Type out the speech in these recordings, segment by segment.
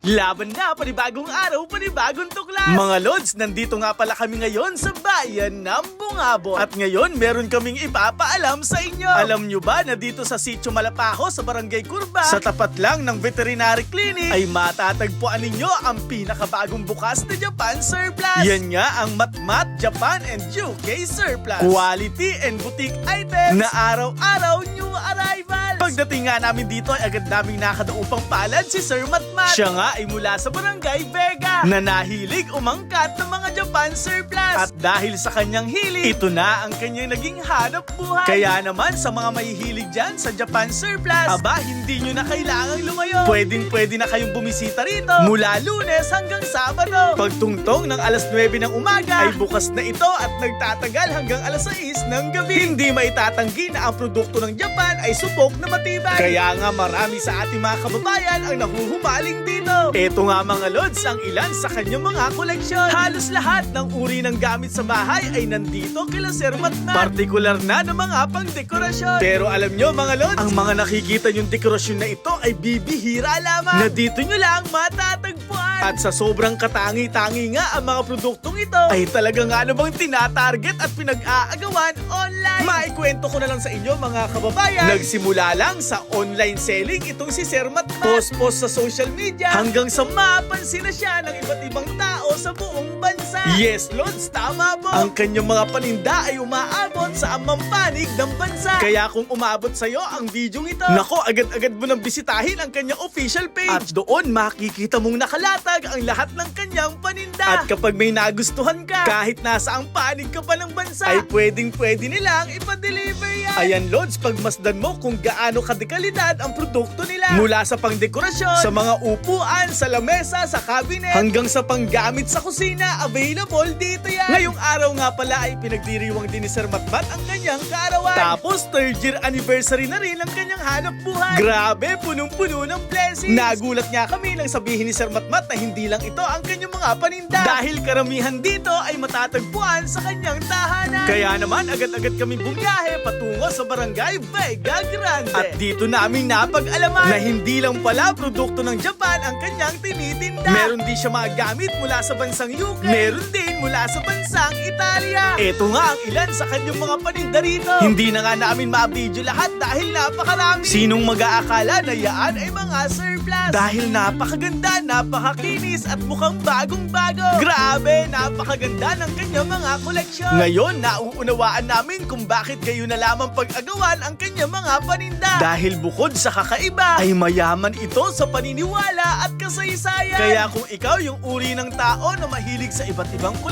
Laban na, panibagong araw, panibagong tuklas! Mga Lods, nandito nga pala kami ngayon sa bayan ng Bungabon. At ngayon, meron kaming ipapaalam sa inyo. Alam nyo ba na dito sa Sitio Malapaho sa Barangay Curva, sa tapat lang ng veterinary clinic, ay matatagpuan ninyo ang pinakabagong bukas na Japan Surplus. Yan nga ang Matmat Japan and UK Surplus. Quality and boutique items na araw-araw new arrival. Pagdating nga namin dito ay agad naming nakadaupang palad si Sir Matmat. Siya nga ay mula sa Barangay Vega na nahilig umangkat ng mga Japan surplus. At dahil sa kanyang hilig, ito na ang kanyang naging hanap buhay. Kaya naman sa mga mahihilig dyan sa Japan surplus, aba hindi nyo na kailangang lumayo. Pwedeng pwede na kayong bumisita rito mula lunes hanggang sabado. Pagtungtong ng alas 9 ng umaga ay bukas na ito at nagtatagal hanggang alas 6 ng gabi. Hindi maitatanggi na ang produkto ng Japan ay subok na matibay. Kaya nga marami sa ating mga kababayan ang nahuhumaling dito. Ito nga mga lods ang ilan sa kanyang mga koleksyon. Halos lahat ng uri ng gamit sa bahay ay nandito kila Sir Matmat. Partikular na ng mga pang-dekorasyon. Pero alam nyo mga lods, ang mga nakikita yung dekorasyon na ito ay bibihira lamang. Na dito nyo lang matatagpuan. At sa sobrang katangi-tangi nga ang mga produktong ito ay talaga nga namang tinatarget at pinag-aagawan online. Maikwento ko na lang sa inyo mga kababayan. Nagsimula lang sa online selling itong si Sir Matmat. Post-post sa social media hanggang sa mapansin na siya ng iba't ibang tao sa buong bansa. Yes, Lods, tama po. Ang kanyang mga paninda ay umaabot sa amang panig ng bansa. Kaya kung umabot sa'yo ang video ito, nako, agad-agad mo nang bisitahin ang kanyang official page. At doon makikita mong nakalatag ang lahat ng kanyang paninda. At kapag may nagustuhan ka, kahit nasa ang panig ka pa ng bansa, ay pwedeng pwede nilang ipa-deliver yan. Ayan, Lods, pagmasdan mo kung gaano kadekalidad ang produkto nila. Mula sa pangdekorasyon, sa mga upuan, sa lamesa, sa cabinet, hanggang sa panggamit sa kusina, available dito yan. Ngayong araw nga pala ay pinagdiriwang din ni Sir Matmat ang kanyang kaarawan. Tapos third year anniversary na rin ang kanyang hanap buhay. Grabe, punong-puno ng blessings. Nagulat nga kami nang sabihin ni Sir Matmat na hindi lang ito ang kanyang mga paninda. Dahil karamihan dito ay matatagpuan sa kanyang tahanan. Kaya naman agad-agad kami bumiyahe patungo sa barangay Vega Grande. At dito namin napag-alaman na hindi lang pala produkto ng Japan ang kanyang tinitinda. Meron din siya mga gamit mula sa bansang UK. Meron din mula sa bansang Italia. Ito nga ang ilan sa kanyang mga paninda rito. Hindi na nga namin ma-video lahat dahil napakarami. Sinong mag-aakala na yaan ay mga surplus? Dahil napakaganda, napakakinis at mukhang bagong-bago. Grabe, napakaganda ng kanyang mga koleksyon. Ngayon, nauunawaan namin kung bakit kayo na lamang pag-agawan ang kanyang mga paninda. Dahil bukod sa kakaiba, ay mayaman ito sa paniniwala at kasaysayan. Kaya kung ikaw yung uri ng tao na mahilig sa iba't ibang koleksyon,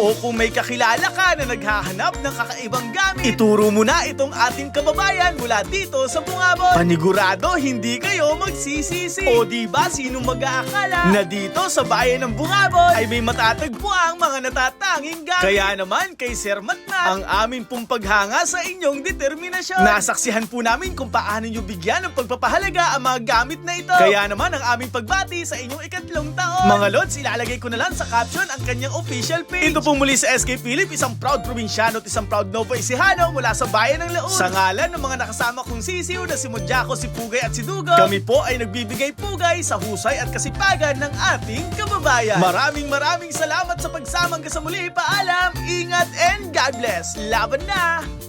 o kung may kakilala ka na naghahanap ng kakaibang gamit, ituro mo na itong ating kababayan mula dito sa Bungabon. Panigurado, hindi kayo magsisisi. O di ba sinong mag-aakala na dito sa bayan ng Bungabon ay may matatagpo ang mga natatanging gamit. Kaya naman kay Sir Matmat, ang amin pong paghanga sa inyong determinasyon. Nasaksihan po namin kung paano nyo bigyan ng pagpapahalaga ang mga gamit na ito. Kaya naman ang aming pagbati sa inyong ikatlong taon. Mga Lods, ilalagay ko na lang sa caption ang kanyang official page. Ito po muli sa SK Philip, isang proud probinsyano at isang proud Novo Ecijano mula sa bayan ng Laon. Sa ngalan ng mga nakasama kong sisiw na si Modyako, si Pugay at si Dugo, kami po ay nagbibigay pugay sa husay at kasipagan ng ating kababayan. Maraming maraming salamat sa pagsamang ka sa muli. Paalam, ingat and God bless. Laban na!